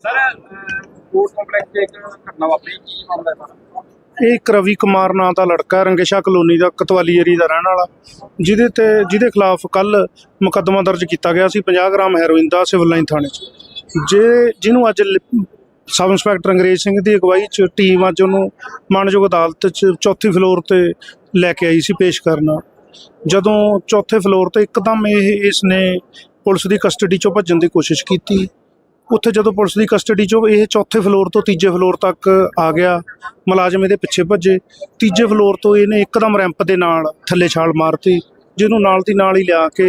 Sir court complex 'ਚ ਇੱਕ ਘਟਨਾ ਵਾਪਰੀ, ਕੀ ਮਾਮਲਾ ਹੈ ਸਾਰਾ? ਇਹ ਇੱਕ ਰਵੀ ਕੁਮਾਰ ਨਾਂ ਦਾ ਲੜਕਾ ਰੰਗੇਸ਼ਾ ਕਲੋਨੀ ਦਾ ਕਤਵਾਲੀ ਏਰੀ ਦਾ ਰਹਿਣ ਵਾਲਾ। ਜਿਹਦੇ ਤੇ, ਜਿਹਦੇ ਖਿਲਾਫ ਕੱਲ ਮੁਕੱਦਮਾ ਦਰਜ ਕੀਤਾ ਗਿਆ ਸੀ 50 ਗ੍ਰਾਮ ਹੈਰੋਇਨ ਦਾ ਸਿਵਲ ਲਾਈਨ ਥਾਣੇ 'ਚ। ਜੇ, ਜਿਹਨੂੰ ਅੱਜ ਲਿ- ਸਬ ਇੰਸਪੈਕਟਰ ਅੰਗਰੇਜ਼ ਸਿੰਘ ਦੀ ਅਗਵਾਈ 'ਚ ਟੀਮ ਅੱਜ ਉਹਨੂੰ ਮਾਨਯੋਗ ਅਦਾਲਤ 'ਚ ਚੌਥੀ ਫਲੋਰ ਤੇ ਲੈ ਕੇ ਆਈ ਸੀ ਪੇਸ਼ ਕਰਨਾ। ਜਦੋਂ ਚੌਥੇ ਫਲੋਰ ਤੇ ਇੱਕਦਮ ਇਹ ਇਸ ਨੇ ਪੁਲਿਸ ਦੀ ਕਸਟਡੀ 'ਚੋਂ ਭੱਜਣ ਦੀ ਕੋਸ਼ਿਸ਼ ਕੀਤੀ। ਉੱਥੇ ਜਦੋਂ ਪੁਲਿਸ ਦੀ ਕਸਟਡੀ 'ਚੋਂ ਇਹ ਚੌਥੇ ਫਲੋਰ ਤੋਂ ਤੀਜੇ ਫਲੋਰ ਤੱਕ ਆ ਗਿਆ, ਮੁਲਾਜ਼ਮ ਇਹਦੇ ਪਿੱਛੇ ਭੱਜੇ। ਤੀਜੇ ਫਲੋਰ ਤੋਂ ਇਹਨੇ ਇੱਕਦਮ ਰੈਂਪ ਦੇ ਨਾਲ ਥੱਲੇ ਛਾਲ ਮਾਰਤੀ, ਜਿਹਨੂੰ ਨਾਲ ਦੀ ਨਾਲ ਹੀ ਲਿਆ ਕੇ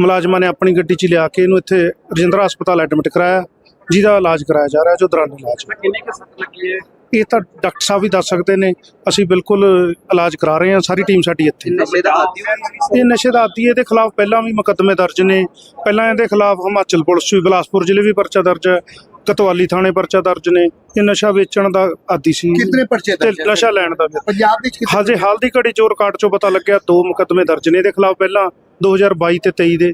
ਮੁਲਾਜ਼ਮਾਂ ਨੇ ਆਪਣੀ ਗੱਡੀ 'ਚ ਲਿਆ ਕੇ ਇਹਨੂੰ ਇੱਥੇ ਰਜਿੰਦਰਾ ਹਸਪਤਾਲ ਐਡਮਿਟ ਕਰਾਇਆ, ਜਿਹਦਾ ਇਲਾਜ ਕਰਾਇਆ ਜਾ ਰਿਹਾ, ਜੋ ਦੌਰਾਨ ਇਲਾਜ ਸਰ ਕੁ ਸੱਟ ਲੱਗੀ ਹੈ? ਇਹ ਤਾਂ ਡਾਕਟਰ ਸਾਹਿਬ ਵੀ ਦੱਸ ਸਕਦੇ ਨੇ ਅਸੀਂ ਬਿਲਕੁਲ ਇਲਾਜ ਕਰਾ ਰਹੇ ਹਾਂ ਸਾਰੀ ਟੀਮ ਸਾਡੀ ਇੱਥੇ। ਇਹ ਨਸ਼ੇ ਦਾ ਆਦੀ ਇਹਦੇ ਖਿਲਾਫ ਪਹਿਲਾਂ ਵੀ ਮੁਕੱਦਮੇ ਦਰਜ ਨੇ। ਪਹਿਲਾਂ ਇਹਦੇ ਖਿਲਾਫ ਹਿਮਾਚਲ ਪੁਲਿਸ ਵੀ ਬਿਲਾਸਪੁਰ ਜ਼ਿਲ੍ਹੇ ਵੀ ਪਰਚਾ ਦਰਜ ਹੈ ਕਤਵਾਲੀ ਥਾਣੇ ਪਰਚਾ ਦਰਜ ਨੇ। ਇਹ ਨਸ਼ਾ ਵੇਚਣ ਦਾ ਆਦੀ ਸੀ। ਕਿਤਨੇ ਪਰਚੇ ਦਰਜ? ਨਸ਼ਾ ਲੈਣ ਦਾ ਪੰਜਾਬ ਵਿੱਚ ਹਜੇ ਹਾਲ ਦੀ ਘੜੀ ਚੋਰ ਕਾਰਡ ਚੋਂ ਪਤਾ ਲੱਗਿਆ ਦੋ ਮੁਕੱਦਮੇ ਦਰਜ ਨੇ। ਇਹਦੇ ਖਿਲਾਫ ਪਹਿਲਾਂ 2022 ਤੇ 23 ਦੇ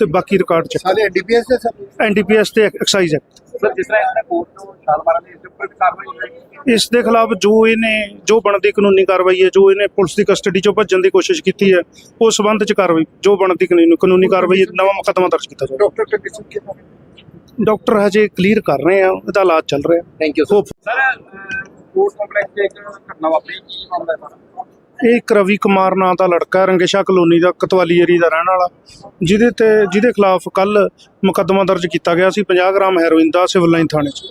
ਤੇ ਬਾਕੀ ਰਿਕਾਰਡ ਚ ਸਾਰੇ ਡੀਪੀਐਸ ਦੇ ਸਭ ਐਨਡੀਪੀਐਸ ਤੇ ਐਕਸਾਈਜ਼ ਐਕਟ ਸਰ ਜਿਸ ਤਰ੍ਹਾਂ ਇਹਨਾਂ ਕੋਰਟ ਤੋਂ ਛਾਲ ਮਾਰਨ ਦੀ ਇਸ ਦੇ ਉੱਪਰ ਵੀ ਕਾਰਵਾਈ ਹੋਈ ਇਸ ਦੇ ਖਿਲਾਫ ਜੋ ਇਹਨੇ ਜੋ ਬਣਦੀ ਕਾਨੂੰਨੀ ਕਾਰਵਾਈ ਹੈ ਜੋ ਇਹਨੇ ਪੁਲਿਸ ਦੀ ਕਸਟਡੀ ਚੋਂ ਭੱਜਣ ਦੀ ਕੋਸ਼ਿਸ਼ ਕੀਤੀ ਹੈ ਉਸ ਸੰਬੰਧ ਚ ਕਾਰਵਾਈ ਜੋ ਬਣਦੀ ਕਾਨੂੰਨੀ ਕਾਨੂੰਨੀ ਕਾਰਵਾਈ ਹੈ, ਨਵਾਂ ਮੁਕੱਦਮਾ ਦਰਜ ਕੀਤਾ ਜਾਵੇ ਡਾਕਟਰ ਕੰਡੀਸ਼ਨ ਕਿੰਨਾ ਡਾਕਟਰ ਹਜੇ ਕਲੀਅਰ ਕਰ ਰਹੇ ਆ ਇਹਦਾ ਇਲਾਜ ਚੱਲ ਰਿਹਾ। Thank you sir court complex 'ਚ ਇੱਕ ਘਟਨਾ ਵਾਪਰੀ ਕੀ ਮਾਮਲਾ ਹੈ? ਇਹ ਇੱਕ ਰਵੀ ਕੁਮਾਰ ਨਾਂ ਦਾ ਲੜਕਾ ਰੰਗੇਸ਼ਾ ਕਲੋਨੀ ਦਾ ਕਤਵਾਲੀ ਏਰੀ ਦਾ ਰਹਿਣ ਵਾਲਾ। ਜਿਹਦੇ ਤੇ, ਜਿਹਦੇ ਖਿਲਾਫ ਕੱਲ ਮੁਕੱਦਮਾ ਦਰਜ ਕੀਤਾ ਗਿਆ ਸੀ 50 ਗ੍ਰਾਮ ਹੈਰੋਇਨ ਦਾ ਸਿਵਲ ਲਾਈਨ ਥਾਣੇ 'ਚ।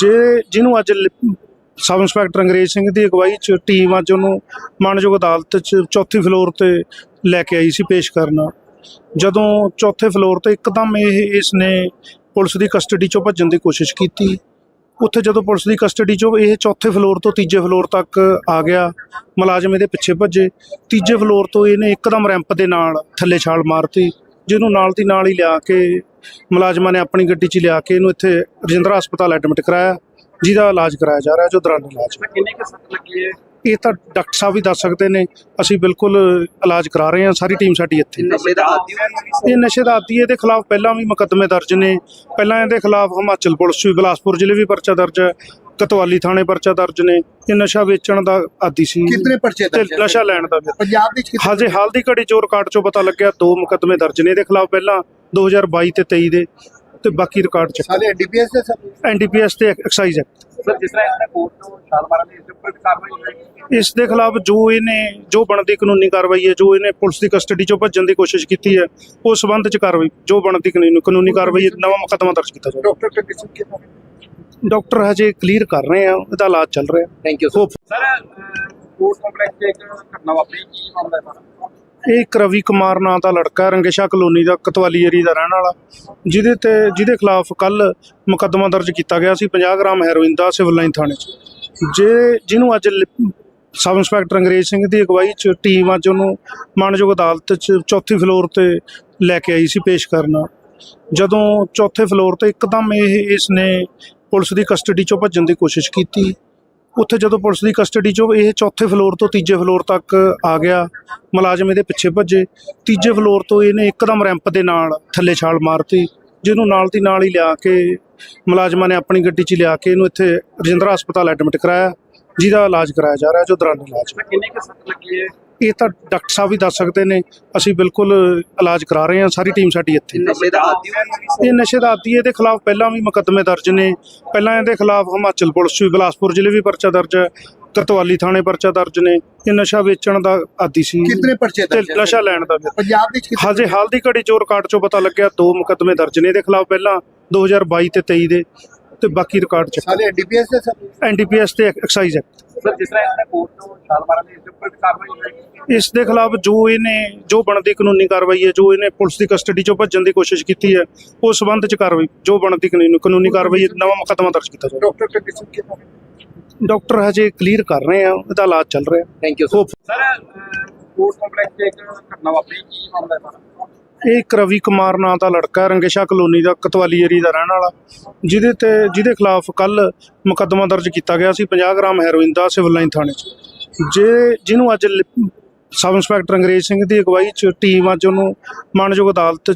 ਜੇ, ਜਿਹਨੂੰ ਅੱਜ ਲਿ- ਸਬ ਇੰਸਪੈਕਟਰ ਅੰਗਰੇਜ਼ ਸਿੰਘ ਦੀ ਅਗਵਾਈ 'ਚ ਟੀਮ ਅੱਜ ਉਹਨੂੰ ਮਾਨਯੋਗ ਅਦਾਲਤ 'ਚ ਚੌਥੀ ਫਲੋਰ ਤੇ ਲੈ ਕੇ ਆਈ ਸੀ ਪੇਸ਼ ਕਰਨਾ। ਜਦੋਂ ਚੌਥੇ ਫਲੋਰ ਤੇ ਇੱਕਦਮ ਇਹ, ਇਸ ਨੇ ਪੁਲਿਸ ਦੀ ਕਸਟਡੀ 'ਚੋਂ ਭੱਜਣ ਦੀ ਕੋਸ਼ਿਸ਼ ਕੀਤੀ। ਉੱਥੇ ਜਦੋਂ ਪੁਲਿਸ ਦੀ ਕਸਟਡੀ 'ਚੋਂ ਇਹ ਚੌਥੇ ਫਲੋਰ ਤੋਂ ਤੀਜੇ ਫਲੋਰ ਤੱਕ ਆ ਗਿਆ, ਮੁਲਾਜ਼ਮ ਇਹਦੇ ਪਿੱਛੇ ਭੱਜੇ। ਤੀਜੇ ਫਲੋਰ ਤੋਂ ਇਹਨੇ ਇੱਕਦਮ ਰੈਂਪ ਦੇ ਨਾਲ ਥੱਲੇ ਛਾਲ ਮਾਰਤੀ, ਜਿਹਨੂੰ ਨਾਲ ਦੀ ਨਾਲ ਹੀ ਲਿਆ ਕੇ ਮੁਲਾਜ਼ਮਾਂ ਨੇ ਆਪਣੀ ਗੱਡੀ 'ਚ ਲਿਆ ਕੇ ਇਹਨੂੰ ਇੱਥੇ ਰਜਿੰਦਰਾ ਹਸਪਤਾਲ ਐਡਮਿਟ ਕਰਾਇਆ। ਜਿਹਦਾ ਇਲਾਜ ਕਰਾਇਆ ਜਾ ਰਿਹਾ ਜੋ ਦੌਰਾਨ ਇਲਾਜ ਸਰ ਕਿੰਨੀ ਕੁ ਸੱਟ ਲੱਗੀ ਹੈ? ਇਹ ਤਾਂ ਡਾਕਟਰ ਸਾਹਿਬ ਵੀ ਦੱਸ ਸਕਦੇ ਨੇ ਅਸੀਂ ਬਿਲਕੁਲ ਇਲਾਜ ਕਰਾ ਰਹੇ ਹਾਂ ਸਾਰੀ ਟੀਮ ਸਾਡੀ ਇੱਥੇ। ਨਸ਼ੇ ਦਾ ਆਦੀ ਹੋਇਆ ਇਹ ਨਸ਼ੇ ਦਾ ਆਦੀ ਹੈ, ਇਹਦੇ ਖਿਲਾਫ ਪਹਿਲਾਂ ਵੀ ਮੁਕੱਦਮੇ ਦਰਜ ਨੇ। ਪਹਿਲਾਂ ਇਹਦੇ ਖਿਲਾਫ ਹਿਮਾਚਲ ਪੁਲਿਸ ਵੀ ਬਿਲਾਸਪੁਰ ਜ਼ਿਲ੍ਹੇ ਵੀ ਪਰਚਾ ਦਰਜ ਹੈ ਕਤਵਾਲੀ ਥਾਣੇ ਪਰਚਾ ਦਰਜ ਨੇ। ਇਹ ਨਸ਼ਾ ਵੇਚਣ ਦਾ ਆਦੀ ਸੀ। ਕਿਤਨੇ ਪਰਚੇ ਤੇ ਦਰਜ ਹੈ? ਨਸ਼ਾ ਲੈਣ ਦਾ ਪੰਜਾਬ ਵਿੱਚ ਹਜੇ ਹਾਲ ਦੀ ਘੜੀ ਚੋਰ ਕਾਰਡ ਚੋਂ ਪਤਾ ਲੱਗਿਆ ਦੋ ਮੁਕੱਦਮੇ ਦਰਜ ਨੇ। ਇਹਦੇ ਖਿਲਾਫ ਪਹਿਲਾਂ 2022 ਤੇ 23 ਦੇ। ਤੇ ਬਾਕੀ ਰਿਕਾਰਡ ਚ ਸਾਰੇ ਡੀਪੀਐਸ ਦੇ ਸਭ ਐਨਡੀਪੀਐਸ ਤੇ ਐਕਸਾਈਜ਼ ਐਕਟ ਸਰ ਜਿਸ ਤਰ੍ਹਾਂ ਇਹਨਾਂ ਕੋਰਟ ਤੋਂ ਛਾਲ ਮਾਰਨ ਦੀ ਇਸ ਦੇ ਉੱਪਰ ਵੀ ਕਾਰਵਾਈ ਹੋਈ ਇਸ ਦੇ ਖਿਲਾਫ ਜੋ ਇਹਨੇ ਜੋ ਬਣਦੀ ਕਾਨੂੰਨੀ ਕਾਰਵਾਈ ਹੈ ਜੋ ਇਹਨੇ ਪੁਲਿਸ ਦੀ ਕਸਟਡੀ ਚੋਂ ਭੱਜਣ ਦੀ ਕੋਸ਼ਿਸ਼ ਕੀਤੀ ਹੈ ਉਸ ਸੰਬੰਧ ਚ ਕਾਰਵਾਈ ਜੋ ਬਣਦੀ ਕਾਨੂੰਨੀ ਕਾਨੂੰਨੀ ਕਾਰਵਾਈ ਨਵਾਂ ਮੁਕੱਦਮਾ ਦਰਜ ਕੀਤਾ ਜਾਵੇ ਡਾਕਟਰ ਕੰਡੀਸ਼ਨ ਕਿੰਨਾ ਡਾਕਟਰ ਹਜੇ ਕਲੀਅਰ ਕਰ ਰਹੇ ਆ ਇਹਦਾ ਇਲਾਜ ਚੱਲ ਰਿਹਾ। Thank you sir court complex 'ਚ ਇੱਕ ਘਟਨਾ ਵਾਪਰੀ ਕੀ ਮਾਮਲਾ ਹੈ? ਸਾਰਾ ਇਹ ਇੱਕ ਰਵੀ ਕੁਮਾਰ ਨਾਂ ਦਾ ਲੜਕਾ ਰੰਗੇਸ਼ਾ ਕਲੋਨੀ ਦਾ ਕਤਵਾਲੀ ਏਰੀ ਦਾ ਰਹਿਣ ਵਾਲਾ। ਜਿਹਦੇ ਤੇ, ਜਿਹਦੇ ਖਿਲਾਫ ਕੱਲ ਮੁਕੱਦਮਾ ਦਰਜ ਕੀਤਾ ਗਿਆ ਸੀ 50 ਗ੍ਰਾਮ ਹੈਰੋਇਨ ਦਾ ਸਿਵਲ ਲਾਈਨ ਥਾਣੇ 'ਚ। ਜੇ, ਜਿਹਨੂੰ ਅੱਜ ਲਿ- ਸਬ ਇੰਸਪੈਕਟਰ ਅੰਗਰੇਜ਼ ਸਿੰਘ ਦੀ ਅਗਵਾਈ 'ਚ ਟੀਮ ਅੱਜ ਉਹਨੂੰ ਮਾਨਯੋਗ ਅਦਾਲਤ 'ਚ ਚੌਥੀ ਫਲੋਰ ਤੇ ਲੈ ਕੇ ਆਈ ਸੀ ਪੇਸ਼ ਕਰਨਾ। ਜਦੋਂ ਚੌਥੇ ਫਲੋਰ ਤੇ ਇੱਕਦਮ ਇਹ, ਇਸ ਨੇ ਪੁਲਿਸ ਦੀ ਕਸਟਡੀ 'ਚੋਂ ਭੱਜਣ ਦੀ ਕੋਸ਼ਿਸ਼ ਕੀਤੀ। ਉੱਥੇ ਜਦੋਂ ਪੁਲਿਸ ਦੀ ਕਸਟਡੀ 'ਚੋਂ ਇਹ ਚੌਥੇ ਫਲੋਰ ਤੋਂ ਤੀਜੇ ਫਲੋਰ ਤੱਕ ਆ ਗਿਆ, ਮੁਲਾਜ਼ਮ ਇਹਦੇ ਪਿੱਛੇ ਭੱਜੇ। ਤੀਜੇ ਫਲੋਰ ਤੋਂ ਇਹਨੇ ਇੱਕਦਮ ਰੈਂਪ ਦੇ ਨਾਲ ਥੱਲੇ ਛਾਲ ਮਾਰਤੀ, ਜਿਹਨੂੰ ਨਾਲ ਦੀ ਨਾਲ ਹੀ ਲਿਆ ਕੇ ਮੁਲਾਜ਼ਮਾਂ ਨੇ ਆਪਣੀ ਗੱਡੀ 'ਚ ਲਿਆ ਕੇ ਇਹਨੂੰ ਇੱਥੇ ਰਜਿੰਦਰਾ ਹਸਪਤਾਲ ਐਡਮਿਟ ਕਰਾਇਆ, ਜਿਹਦਾ ਇਲਾਜ ਕਰਾਇਆ ਜਾ ਰਿਹਾ, ਜੋ ਦੌਰਾਨ ਇਲਾਜ। ਸਰ ਕੁ ਸੱਟ ਲੱਗੀ ਹੈ? ਇਹ ਤਾਂ ਡਾਕਟਰ ਸਾਹਿਬ ਵੀ ਦੱਸ ਸਕਦੇ ਨੇ ਅਸੀਂ ਬਿਲਕੁਲ ਇਲਾਜ ਕਰਾ ਰਹੇ ਹਾਂ ਸਾਰੀ ਟੀਮ ਸਾਡੀ ਇੱਥੇ। ਇਹ ਨਸ਼ੇ ਦਾ ਆਦੀ ਇਹਦੇ ਖਿਲਾਫ ਪਹਿਲਾਂ ਵੀ ਮੁਕੱਦਮੇ ਦਰਜ ਨੇ। ਪਹਿਲਾਂ ਇਹਦੇ ਖਿਲਾਫ ਹਿਮਾਚਲ ਪੁਲਿਸ ਵੀ ਬਿਲਾਸਪੁਰ ਜ਼ਿਲ੍ਹੇ ਵੀ ਪਰਚਾ ਦਰਜ ਹੈ ਕਤਵਾਲੀ ਥਾਣੇ ਪਰਚਾ ਦਰਜ ਨੇ। ਇਹ ਨਸ਼ਾ ਵੇਚਣ ਦਾ ਆਦੀ ਸੀ। ਕਿਤਨੇ ਪਰਚੇ ਤੇ ਦਰਜ? ਨਸ਼ਾ ਲੈਣ ਦਾ ਪੰਜਾਬ ਵਿੱਚ ਹਜੇ ਹਾਲ ਦੀ ਘੜੀ ਚੋਰ ਕਾਰਡ ਚੋਂ ਪਤਾ ਲੱਗਿਆ ਦੋ ਮੁਕੱਦਮੇ ਦਰਜ ਨੇ ਇਹਦੇ ਖਿਲਾਫ ਪਹਿਲਾਂ 2022 ਤੇ 23 ਦੇ। ਤੇ ਬਾਕੀ ਰਿਕਾਰਡ ਚ ਸਾਰੇ ਡੀਪੀਐਸ ਦੇ ਐਨਡੀਪੀਐਸ ਤੇ ਐਕਸਾਈਜ਼ ਐਕਟ ਸਰ ਜਿਸ ਤਰ੍ਹਾਂ ਇਹਨਾਂ ਕੋਰਟ ਤੋਂ ਛਾਲ ਮਾਰਨ ਦੀ ਇਸ ਦੇ ਉੱਪਰ ਵੀ ਕਾਰਵਾਈ ਹੋਈ ਇਸ ਦੇ ਖਿਲਾਫ ਜੋ ਇਹਨੇ ਜੋ ਬਣਦੀ ਕਾਨੂੰਨੀ ਕਾਰਵਾਈ ਹੈ ਜੋ ਇਹਨੇ ਪੁਲਿਸ ਦੀ ਕਸਟਡੀ ਚੋਂ ਭੱਜਣ ਦੀ ਕੋਸ਼ਿਸ਼ ਕੀਤੀ ਹੈ ਉਸ ਸੰਬੰਧ ਚ ਕਾਰਵਾਈ ਜੋ ਬਣਦੀ ਕਾਨੂੰਨੀ ਕਾਨੂੰਨੀ ਕਾਰਵਾਈ ਨਵਾਂ ਮੁਕੱਦਮਾ ਦਰਜ ਕੀਤਾ ਜਾਵੇ ਡਾਕਟਰ ਹਜੇ ਕਲੀਅਰ ਕਰ ਰਹੇ ਆ ਇਹਦਾ ਇਲਾਜ ਚੱਲ ਰਿਹਾ। Thank you sir court complex 'ਚ ਇੱਕ ਘਟਨਾ ਵਾਪਰੀ ਕੀ ਮਾਮਲਾ ਹੈ? ਇਹ ਇੱਕ ਰਵੀ ਕੁਮਾਰ ਨਾਂ ਦਾ ਲੜਕਾ ਰੰਗੇਸ਼ਾ ਕਲੋਨੀ ਦਾ, ਕਤਵਾਲੀ ਏਰੀ ਦਾ ਰਹਿਣ ਵਾਲਾ। ਜਿਹਦੇ ਤੇ, ਜਿਹਦੇ ਖਿਲਾਫ ਕੱਲ ਮੁਕੱਦਮਾ ਦਰਜ ਕੀਤਾ ਗਿਆ ਸੀ 50 ਗ੍ਰਾਮ ਹੈਰੋਇਨ ਦਾ ਸਿਵਲ ਲਾਈਨ ਥਾਣੇ 'ਚ। ਜੇ, ਜਿਹਨੂੰ ਅੱਜ ਲਿ- ਸਬ ਇੰਸਪੈਕਟਰ ਅੰਗਰੇਜ਼ ਸਿੰਘ ਦੀ ਅਗਵਾਈ 'ਚ ਟੀਮ ਅੱਜ ਉਹਨੂੰ ਮਾਨਯੋਗ ਅਦਾਲਤ 'ਚ